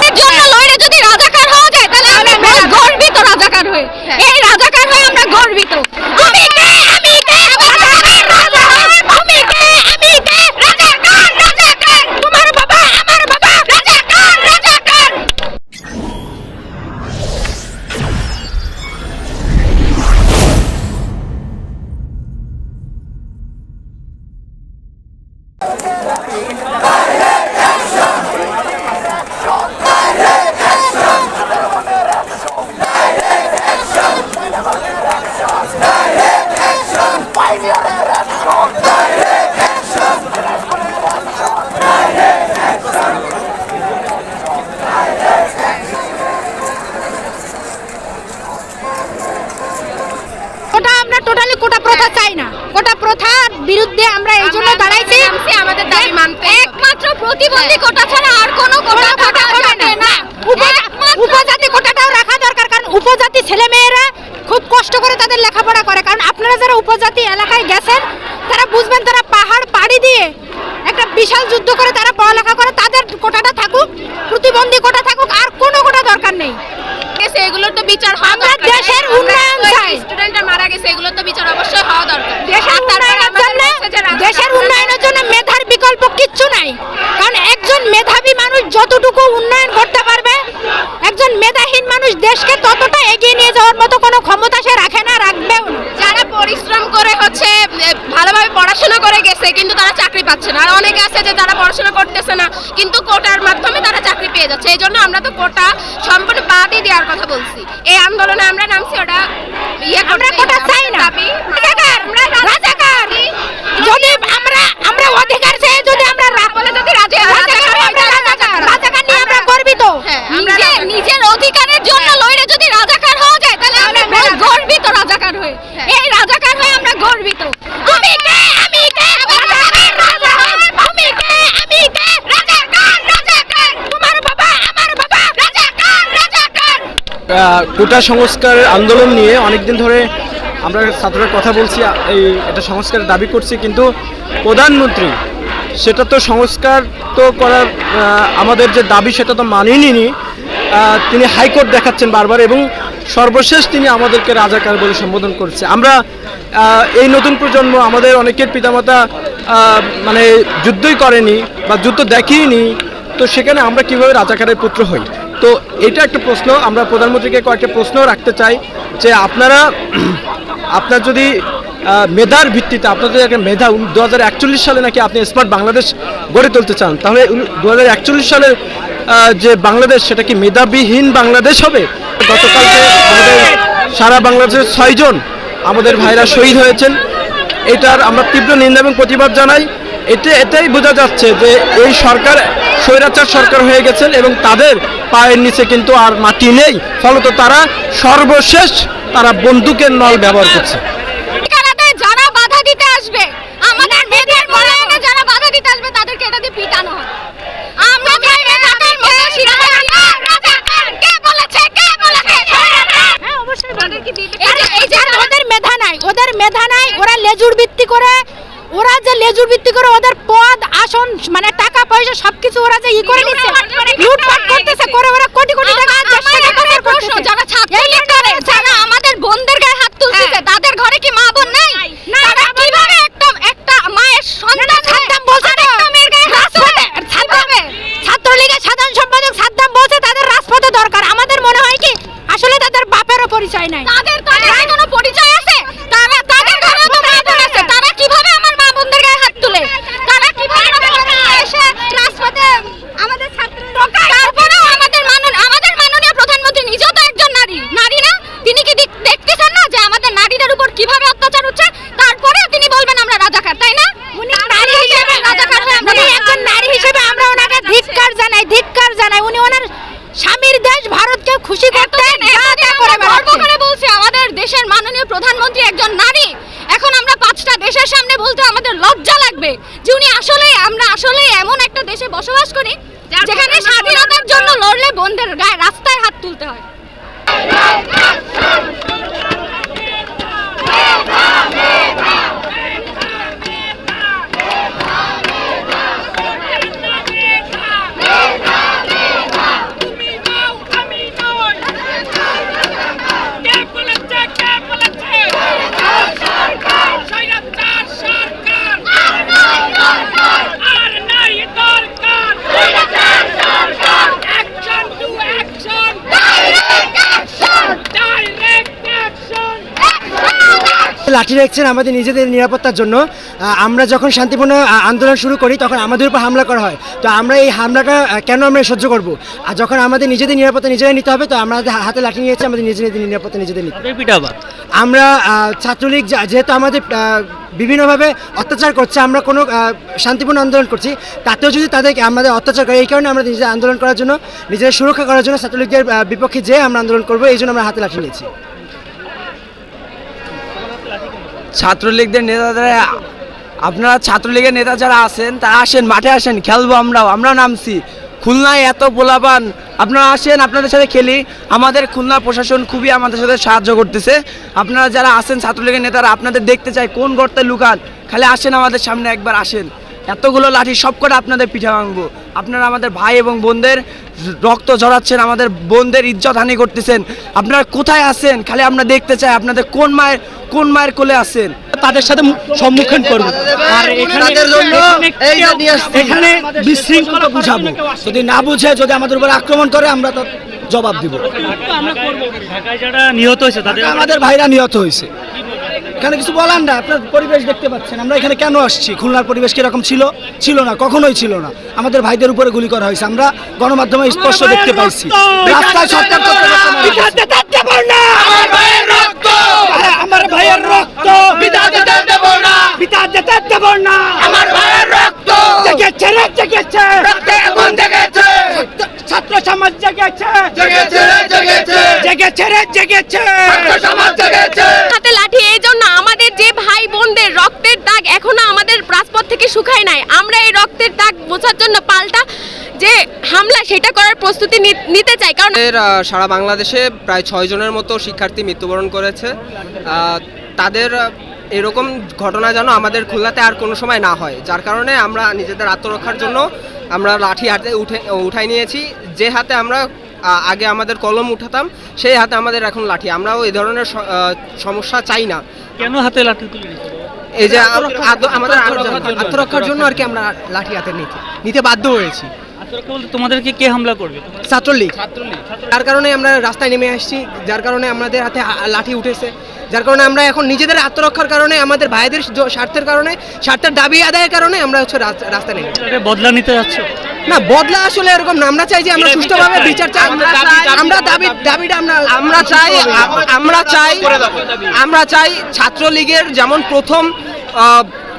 এর জন্য লড়ে যদি রাজাকার হওয়া যায় তাহলে আমরা বেশ গর্বিত রাজাকার হয়ে এই রাজাকার হয়ে আমরা গর্বিত আমি কে আমি কে রাজাকার তুমি কে আমি কে রাজাকার রাজাকার তোমার বাবা আমার বাবা রাজাকার রাজাকার কোটা আমরা টোটালি কোটা প্রথা চাই না কোটা প্রথার বিরুদ্ধে আমরা এই জন্য দাঁড়াইছি আমাদের দাবি মানতে একমাত্র প্রতিবন্ধী কোটা ছাড়া আর কোনো কোটা থাকা যাবে না উপ- উপজাতি কোটাটাও রাখা দরকার কারণ উপজাতি ছেলে মেয়েরা খুব কষ্ট করে তাদের লেখাপড়া করে কারণ আপনারা যারা উপজাতি এলাকায় গেছেন, তারা বুঝবেন তারা পাহাড় পাড়ি দিয়ে একটা বিশাল যুদ্ধ করে তারা পড়ালেখা করে তাদের কোটাটা থাকুক প্রতিবন্ধী কোটা থাকুক আর কোনো কোটা দরকার নেই গেছে এগুলোর তো বিচার হওয়া আমরা দরকার। দেশের উন্নয়ন চাই। স্টুডেন্টরা মারা গেছে এগুলোর তো বিচার অবশ্যই হওয়া দরকার দেশের আর তারপর উন্নয়নের আমাদের জন্য কাছে যে রাজাকার- দেশের উন্নয়নের জন্য মেধার বিকল্প কিচ্ছু নাই কারণ একজন মেধাবী মানুষ যতটুকু উন্নয়ন করতে পারবে একজন মেধাহীন মানুষ দেশকে ততটা এগিয়ে নিয়ে যাওয়ার মতো কোনো ক্ষমতা সে রাখে না রাখবেও না যারা পরিশ্রম করে হচ্ছে এ, ভালোভাবে পড়াশোনা কিন্তু তারা চাকরি পাচ্ছে না। আর অনেকে আছে যে যারা পড়াশোনা করতেছে না কিন্তু কোটার মাধ্যমে তারা চাকরি পেয়ে যাচ্ছে। এই জন্য আমরা তো কোটা সম্পূর্ণ বাদই দেওয়ার কথা বলছি। এই আন্দোলনে আমরা নামছি ওটা ইয়ে আমরা কোটা চাই না। যদি আমরা আমরা অধিকার চাই যদি আমরা বলে যদি রাজা আমরা গর্বিত। হ্যাঁ, আমরা নিজের অধিকারের জন্য কোটা সংস্কার আন্দোলন নিয়ে অনেকদিন ধরে আমরা ছাত্ররা কথা বলছি এই এটা সংস্কারের দাবি করছি, কিন্তু প্রধানমন্ত্রী, সেটা তো সংস্কার তো করার আমাদের যে দাবি সেটা তো মানেনি তিনি হাইকোর্ট দেখাচ্ছেন বারবার এবং সর্বশেষ তিনি আমাদেরকে রাজাকার বলে সম্বোধন করছে। আমরা এই নতুন প্রজন্ম আমাদের অনেকের পিতামাতা মানে যুদ্ধই করেনি বা যুদ্ধ দেখিয়েনি তো সেখানে আমরা কীভাবে রাজাকারের পুত্র হই? তো এটা একটা প্রশ্ন, আমরা প্রধানমন্ত্রীকে কয়েকটা প্রশ্ন রাখতে চাই যে আপনারা, আপনার যদি মেধার ভিত্তিতে আপনার যদি একটা মেধা দু হাজার একচল্লিশ সালে নাকি আপনি স্মার্ট বাংলাদেশ গড়ে তুলতে চান, তাহলে দু হাজার একচল্লিশ সালের যে বাংলাদেশ, সেটা কি মেধাবিহীন বাংলাদেশ হবে? গতকালকে আমাদের সারা বাংলাদেশের ছয়জন আমাদের ভাইরা শহীদ হয়েছেন। এটার আমরা তীব্র নিন্দা এবং প্রতিবাদ জানাই। এতে এটাই বোঝা যাচ্ছে যে এই সরকার স্বৈরাচার সরকার হয়ে গেছেন এবং তাদের পায়ের নিচে কিন্তু আর মাটি নেই। ফলত তারা সর্বশেষ তারা বন্দুকের নল ব্যবহার করছে। যারা বাধা দিতে আসবে আমাদের মেয়েদের মূল্যায়নে যারা বাধা দিতে আসবে তাদেরকে এটা দিয়ে পিটানো হয়। আমরা চাই রাজাকার মতো শিক্ষা রাজাকার কে বলেছে? কে বলেছে? হ্যাঁ অবশ্যই তাদেরকে দিতে এই যে এই যে ওদের মেধা নাই। ওদের মেধা নাই। ওরা লেজুর ভিত্তি করে ওরা যে লেজুর ভিত্তি করে ওদের পদ আসন মানে টাকা পয়সা সবকিছু ওরা যে ই করে নিচ্ছে লুটপাট করতেছে করে ওরা কোটি কোটি টাকা। যারা ছাত্রলীগ আমাদের লজ্জা লাগবে যে উনি আসলে আমরা আসলে এমন একটা দেশে বসবাস করি যেখানে স্বাধীনতার জন্য লড়লে বন্ধের গায়ে রাস্তায় হাত তুলতে হয়। লাঠি রাখছেন আমাদের নিজেদের নিরাপত্তার জন্য। আমরা যখন শান্তিপূর্ণ আন্দোলন শুরু করি তখন আমাদের উপর হামলা করা হয়। তো আমরা এই হামলাটা কেন আমরা সহ্য করব? আর যখন আমাদের নিজেদের নিরাপত্তা নিজেরাই নিতে হবে তো আমরা হাতে লাঠি নিয়েছি আমাদের নিজেদের নিরাপত্তা নিজেদের নিতে হবে। আমরা ছাত্রলীগ যা- যেহেতু আমাদের বিভিন্নভাবে অত্যাচার করছে আমরা কোনো শান্তিপূর্ণ আন্দোলন করছি তাতেও যদি তাদেরকে আমাদের অত্যাচার করে এই কারণে আমরা নিজেদের আন্দোলন করার জন্য নিজেদের সুরক্ষা করার জন্য ছাত্রলীগের বিপক্ষে যেয়ে আমরা আন্দোলন করব এই জন্য আমরা হাতে লাঠি নিয়েছি। ছাত্রলীগদের নেতাদের, আপনারা ছাত্রলীগের নেতা যারা আছেন, তারা আসেন, মাঠে আসেন, খেলব আমরাও, আমরা নামছি। খুলনায় এত পোলাপান আপনারা আসেন, আপনাদের সাথে খেলি। আমাদের খুলনা প্রশাসন খুবই আমাদের সাথে সাহায্য করতেছে। আপনারা যারা আছেন ছাত্রলীগের নেতারা, আপনাদের দেখতে চাই কোন গর্তে লুকান। খালি আসেন আমাদের সামনে, একবার আসেন। এতগুলো লাঠি সব করে আপনাদের পিঠা ভাঙবো। আপনারা আমাদের ভাই এবং বোনদের রক্ত ঝরাচ্ছেন, আমাদের বোনদের ইজ্জত হানি করতেছেন। আপনারা কোথায় আছেন? খালি আমরা দেখতে চাই, আপনাদের কোন মায়ের কোন মায়ের কোলে আছেন? তাদের সাথে সম্মুখীন করব। আর এখানে এখানে বিশৃঙ্খলা বুঝাবো। যদি না বুঝে যদি আমাদের উপর আক্রমণ করে আমরা তো জবাব দিব। নিহত হয়েছে আমাদের ভাইরা নিহত হয়েছে। এখানে কিছু বলার না আপনার পরিবেশ দেখতে পাচ্ছেন। আমরা এখানে কেন আসছি? খুলনার পরিবেশ কীরকম ছিল? ছিল না কখনোই ছিল না। আমাদের ভাইদের উপরে গুলি করা হয়েছে। আমরা গণমাধ্যমে স্পষ্ট দেখতে পাইছি। রাস্তায় সরকার করতে করতে মারা গেছে। হ্যাঁ, আমার ভাইয়ের রক্ত পিতা দিতে দেব না পিতা দিতে দেব না আমার ভাইয়ের রক্ত জেগেছে রে জেগেছে রক্তে আগুন জেগেছে ছাত্র সমাজ জেগেছে জেগেছে রে জেগেছে জেগেছে রে জেগেছে ছাত্র সমাজ জেগেছে হাতে লাঠি এই জন্য আমাদের যে ভাই বোনদের রক্তের দাগ এখনও আমাদের রাজপথ থেকে শুকায় নাই। আমরা এই রক্তের দাগ বোঝার জন্য পাল্টা যে হামলা সেটা করার প্রস্তুতি নি- নিতে চাই। কারণ আহ, সারা বাংলাদেশে প্রায় ছয় জনের মতো শিক্ষার্থী মৃত্যুবরণ করেছে। তাদের এরকম ঘটনা যেন আমাদের খুলনাতে আর কোনো সময় না হয়। যার কারণে আমরা নিজেদের আত্মরক্ষার জন্য আমরা লাঠি হাতে উঠে উঠাই নিয়েছি। যে হাতে আমরা আগে আমাদের কলম উঠাতাম সেই হাতে আমাদের এখন লাঠি। আমরাও এই ধরনের সমস্যা চাই না। কেন হাতে লাঠি তুলে? এই যে আমাদের আত্মরক্ষার জন্য। আর কি আমরা লাঠি হাতে নিতে নিতে বাধ্য হয়েছি। তোমাদেরকে কে হামলা করবে? ছাত্রলীগ। তার কারণে আমরা রাস্তায় নেমে আসছি যার কারণে আমাদের হাতে লাঠি উঠেছে। যার কারণে আমরা এখন নিজেদের আত্মরক্ষার কারণে আমাদের ভাইদের স্বার্থের কারণে স্বার্থের দাবি আদায়ের কারণে আমরা হচ্ছে রাস্তা নেই বদলা নিতে যাচ্ছে? না বদলা আসলে এরকম না। আমরা চাই যে আমরা সুষ্ঠুভাবে বিচার চাই। আমরা দাবি দাবিটা আমরা আমরা চাই আমরা চাই আমরা চাই ছাত্রলীগের যেমন প্রথম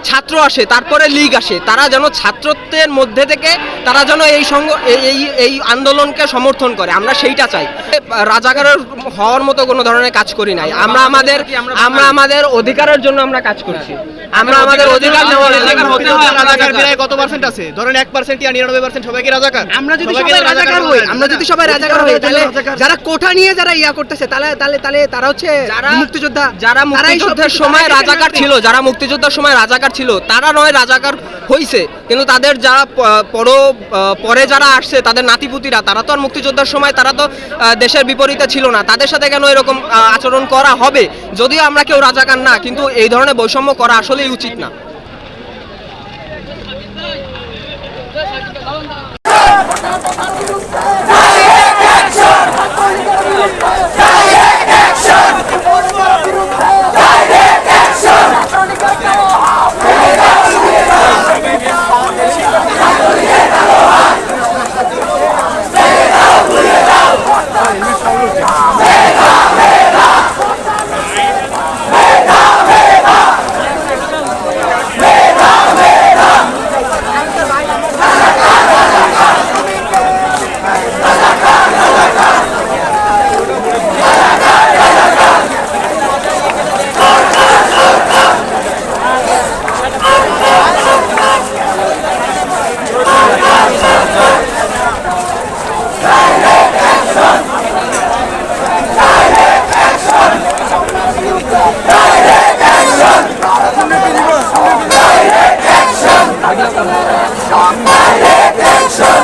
ছাত্র আসে, তারপরে লীগ আসে, তারা যেন ছাত্রত্বের মধ্যে থেকে তারা যেন এই সঙ্গ, এই- এই আন্দোলনকে সমর্থন করে, আমরা সেইটা চাই। রাজাকারের হওয়ার মতো কোনো ধরনের কাজ করি নাই। আমরা আমাদের আমরা আমাদের অধিকারের জন্য আমরা কাজ করছি। আমরা আমাদের অধিকার রাজাকার বিরায় কত পার্সেন্ট আছে? ধরেন ইয়া নিরানব্বই পার্সেন্ট সবাই কি রাজাকার? আমরা যদি সবাই রাজাকার হই? আমরা যদি সবাই রাজাকার হই তাহলে যারা কোঠা নিয়ে যারা ইয়া করতেছে তাহলে তাহলে তাহলে তারা হচ্ছে মুক্তিযোদ্ধা। যারা মুক্তিযুদ্ধের সময় রাজাকার ছিল যারা মুক্তিযোদ্ধার সময় রাজাকার ছিল তারা নয় রাজাকার হইছে। কিন্তু তাদের যারা পর পরে যারা আসছে তাদের নাতিপুতিরা তারা তো আর মুক্তিযোদ্ধার সময় তারা তো দেশের বিপরীতে ছিল না। তাদের সাথে কেন এরকম আচরণ করা হবে? যদিও আমরা কেউ রাজাকার না কিন্তু এই ধরনের বৈষম্য করা আসলেই উচিত না। সকালে টেনশন